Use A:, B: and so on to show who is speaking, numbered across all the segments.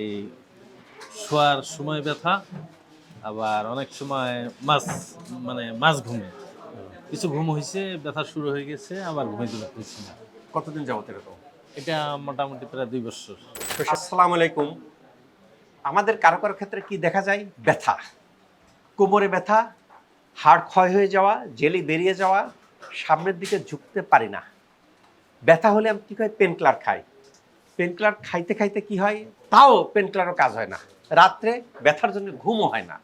A: এই শোয়ার সময় ব্যথা আবার অনেক সময় মাছ মানে মাছ ঘুমে। কিছু ঘুম হয়েছে ব্যথা শুরু হয়ে গেছে আবার ঘুমাইতে পারতেছি না।
B: কতদিন যাবত এরকম?
A: এটা মোটামুটি প্রায় দুই বছর।
B: আসসালামু আলাইকুম। আমাদের কারও কারও ক্ষেত্রে কি দেখা যায়? ব্যথা। কোমরে ব্যথা হাড় ক্ষয় হয়ে যাওয়া জেলি বেরিয়ে যাওয়া সামনের দিকে ঝুঁকতে পারি না। ব্যথা হলে আমি কী হয় পেন কিলার খাই। পেন কিলার খাইতে খাইতে কি হয়? তাও পেন কিলারও কাজ হয় না। রাত্রে ব্যথার জন্য ঘুমও হয় না।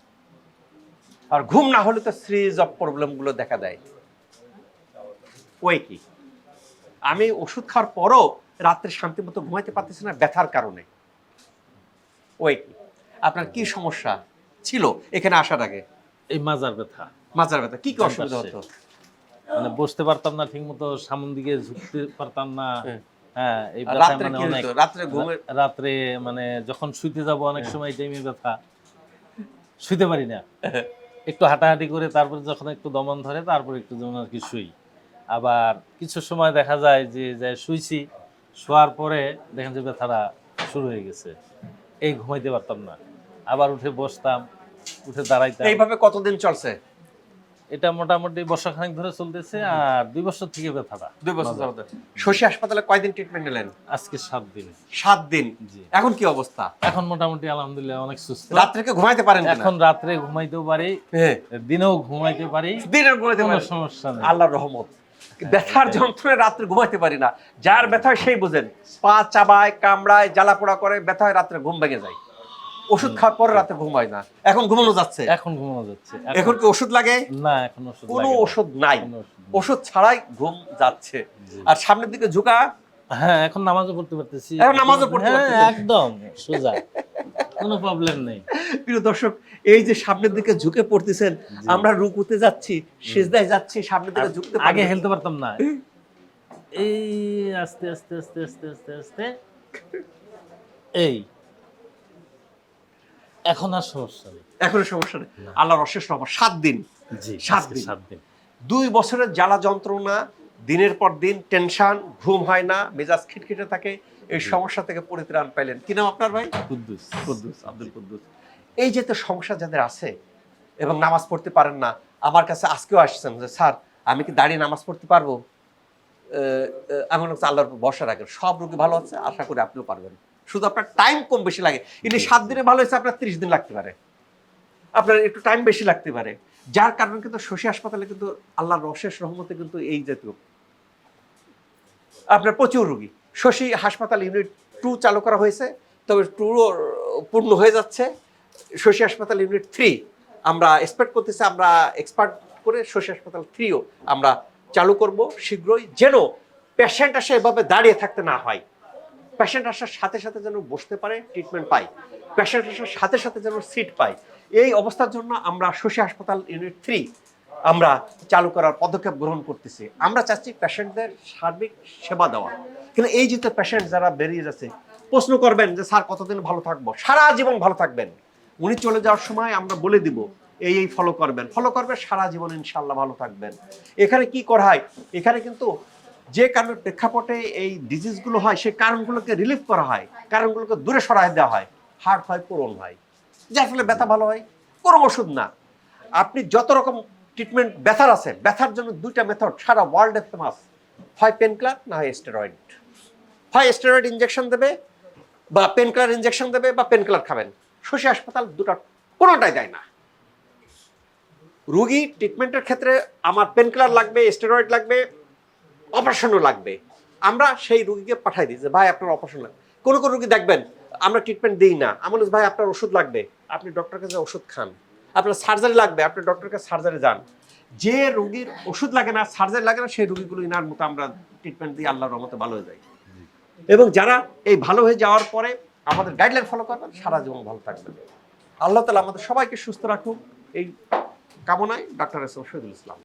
B: আর ঘুম না হলে তো সিরিজ অফ প্রবলেমগুলো দেখা দেয়। ওই কি? আমি ওষুধ খাওয়ার পরও রাত্রে শান্তি মতো ঘুমাইতে পারতেছি না ব্যথার কারণে। ওই কি? আপনার কি সমস্যা ছিল এখানে আসার আগে?
A: এই মাজার ব্যথা।
B: মাজার ব্যথা। কি কি অসুবিধা হতো?
A: মানে বসতে পারতাম না ঠিক মতো সামন দিকে ঝুঁকতে পারতাম না।
B: হ্যাঁ।
A: হ্যাঁ এই
B: রাত্রে
A: মানে
B: কি হতো রাত্রে
A: মানে যখন শুইতে যাব অনেক সময় টাইমে ব্যথা শুইতে পারি না। একটু হাঁটাহাঁটি করে তারপরে যখন একটু দমন ধরে তারপরে একটু যেমন আর কি শুই। আবার কিছু সময় দেখা যায় যে যে শুইছি শোয়ার পরে দেখেন যে ব্যথাটা শুরু হয়ে গেছে। এই ঘুমাইতে পারতাম না। আবার উঠে বসতাম উঠে দাঁড়াইতাম।
B: এইভাবে কতদিন চলছে?
A: এটা মোটামুটি বর্ষাখানেক ধরে চলতেছে আর দুই বছর থেকে ব্যথাটা।
B: দুই বছর। যাবত শশী হাসপাতালে কয়দিন ট্রিটমেন্ট নিলেন?
A: আজকে সাত দিন।
B: সাত দিন? এখন কি অবস্থা?
A: এখন মোটামুটি আলহামদুলিল্লাহ অনেক সুস্থ।
B: রাত্রে কি ঘুমাইতে পারেন কিনা?
A: এখন রাত্রে ঘুমাইতেও পারি
B: হ্যাঁ।
A: দিনেও ঘুমাইতে পারি
B: দিনের ঘুমাইতে
A: কোনো সমস্যা নেই।
B: আল্লাহর রহমত। ব্যথার যন্ত্রণায় রাত্রে ঘুমাইতে পারি না। যার ব্যথা হয় সেই বোঝেন। পা চাবায় কামড়ায় জ্বালা পোড়া করে ব্যথা হয় রাত্রে ঘুম ভেঙে যায়। ওষুধ খাওয়ার পরে রাতে ঘুম হয় না। এখন ঘুমানো যাচ্ছে?
A: এখন ঘুমানো যাচ্ছে।
B: এখন কি ওষুধ লাগে?
A: না এখন ওষুধ
B: কোনো ওষুধ নাই।
A: ওষুধ
B: ছাড়াই ঘুম যাচ্ছে। আর সামনের দিকে ঝুঁকা?
A: হ্যাঁ এখন নামাজও পড়তে পারতেছি।
B: এখন নামাজও পড়তে
A: হ্যাঁ, একদম সোজা। কোনো প্রবলেম নেই।
B: প্রিয় দর্শক এই যে সামনের দিকে ঝুঁকে পড়তেছেন। আমরা রুকুতে যাচ্ছি সেজদায় যাচ্ছি সামনের দিকে ঝুঁকতে
A: আগে হেলতে পারতাম না। এই আস্তে আস্তে আস্তে আস্তে আস্তে আস্তে। এই এখন আর সমস্যা নেই।
B: এখন সমস্যা নেই? আল্লাহর অশেষ রহমত। সাত দিন।
A: জি
B: সাত দিন।
A: সাত দিন।
B: দুই বছরের জ্বালা যন্ত্রণা দিনের পর দিন টেনশন ঘুম হয় না মেজাজ খিটখিটে থাকে এই সমস্যা থেকে পরিত্রাণ পাইলেন। কি নাম আপনার ভাই?
A: কুদ্দুস।
B: কুদ্দুস আব্দুল কুদ্দুস। এই যে তো সমস্যা যাদের আছে এবং নামাজ পড়তে পারেন না আমার কাছে আজকেও আসছেন যে স্যার আমি কি দাঁড়িয়ে নামাজ পড়তে পারব? আহ, হচ্ছে আল্লাহর ভরসা রাখেন। সব রোগী ভালো আছে আশা করি আপনিও পারবেন। শুধু আপনার টাইম কম বেশি লাগে। ইনি সাত দিনে ভালো হয়েছে আপনার ত্রিশ দিন লাগতে পারে। আপনার একটু টাইম বেশি লাগতে পারে। যার কারণে কিন্তু শশী হাসপাতালে কিন্তু আল্লাহর অশেষ রহমতে কিন্তু এই জাতীয় আপনার প্রচুর রুগী। শশী হাসপাতাল ইউনিট টু চালু করা হয়েছে তবে টুও পূর্ণ হয়ে যাচ্ছে। শশী হাসপাতাল ইউনিট থ্রি আমরা এক্সপেক্ট করতেছি আমরা এক্সপার্ট করে শশী হাসপাতাল থ্রিও আমরা চালু করব শীঘ্রই যেন পেশেন্ট আসে এভাবে দাঁড়িয়ে থাকতে না হয়। পেশেন্ট আসার সাথে সাথে যেন বসতে পারে ট্রিটমেন্ট পায়। পেশেন্ট আসার সাথে সাথে যেন সিট পায়। এই অবস্থার জন্য আমরা শশী হাসপাতাল ইউনিট থ্রি আমরা চালু করার পদক্ষেপ গ্রহণ করতেছি। আমরা চাচ্ছি পেশেন্টদের সার্বিক সেবা দেওয়া। কিন্তু এই যে পেশেন্ট যারা বেরিয়ে যাচ্ছে, প্রশ্ন করবেন যে, স্যার, কতদিন ভালো থাকব? সারা জীবন ভালো থাকবেন। উনি চলে যাওয়ার সময় আমরা বলে দিব, এই এই ফলো করবেন। ফলো করবেন সারা জীবন ইনশাল্লাহ ভালো থাকবেন। এখানে কি করা হয়? এখানে কিন্তু যে কারণের প্রেক্ষাপটে এই ডিজিজগুলো হয় সেই কারণগুলোকে রিলিফ করা হয়, কারণগুলোকে দূরে সরাই দেওয়া হয়। হার্ট হয় পূরণ হয়। যার ফলে ব্যথা ভালো হয়, কোনো ওষুধ না। আপনি যত রকম ট্রিটমেন্ট ব্যথার আছে, ব্যথার জন্য দুইটা মেথড সারা ওয়ার্ল্ডে ফেমাস হয় পেনক্লার না হয় স্টেরয়েড হয় স্টেরয়েড ইঞ্জেকশন দেবে, বা পেনক্লার ইঞ্জেকশন দেবে, বা পেনক্লার খাবেন। শশী হাসপাতাল দুটা, কোনোটাই দেয় না। রুগী ট্রিটমেন্টের ক্ষেত্রে আমার পেনক্লার লাগবে স্টেরয়েড লাগবে অপারেশনও লাগবে। আমরা সেই রুগীকে পাঠাই দিই যে ভাই আপনার অপারেশন লাগবে। কোনো কোনো রুগী দেখবেন আমরা ট্রিটমেন্ট দিই না। আমি বলি, ভাই আপনার ওষুধ লাগবে। আপনি ডক্টরের কাছে ওষুধ খান। আপনার সার্জারি লাগবে। আপনি ডক্টরের কাছে সার্জারি যান। যে রুগীর ওষুধ লাগে না সার্জারি লাগে না সেই রুগীগুলো ইনার মতো আমরা ট্রিটমেন্ট দিই আল্লাহর রহমতে ভালো হয়ে যায়। এবং যারা এই ভালো হয়ে যাওয়ার পরে আমাদের গাইডলাইন ফলো করবেন সারা জীবন ভালো থাকবেন। আল্লাহ তালা আমাদের সবাইকে সুস্থ রাখুক। এই কামনায় ডাক্তার শহীদুল ইসলাম।